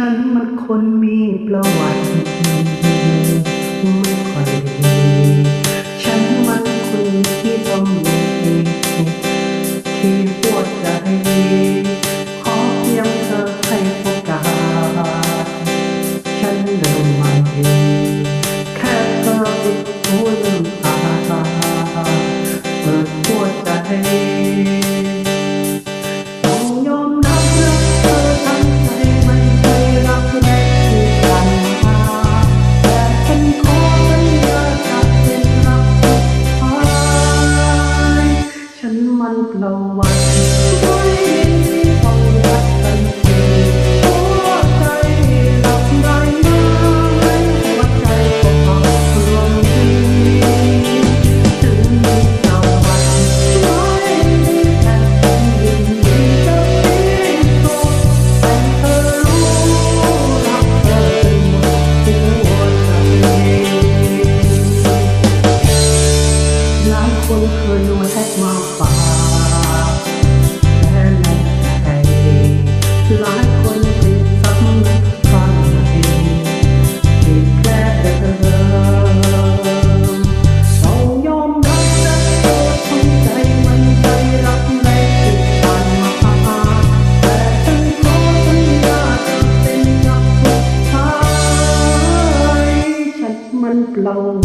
ฉันมันคนมีประวัติไม่ค่อย มันประวัติไม่ต้องรักกันทีหัวใจรับได้ไหมหัวใจก็พังพรวมทีถึงมีประวัติไม่มีแค่ยินดีจะเป็นตัวให้เธอรู้รักเธอหมดหัวใจหลายคนเคยแวะมาฝา thân lòng.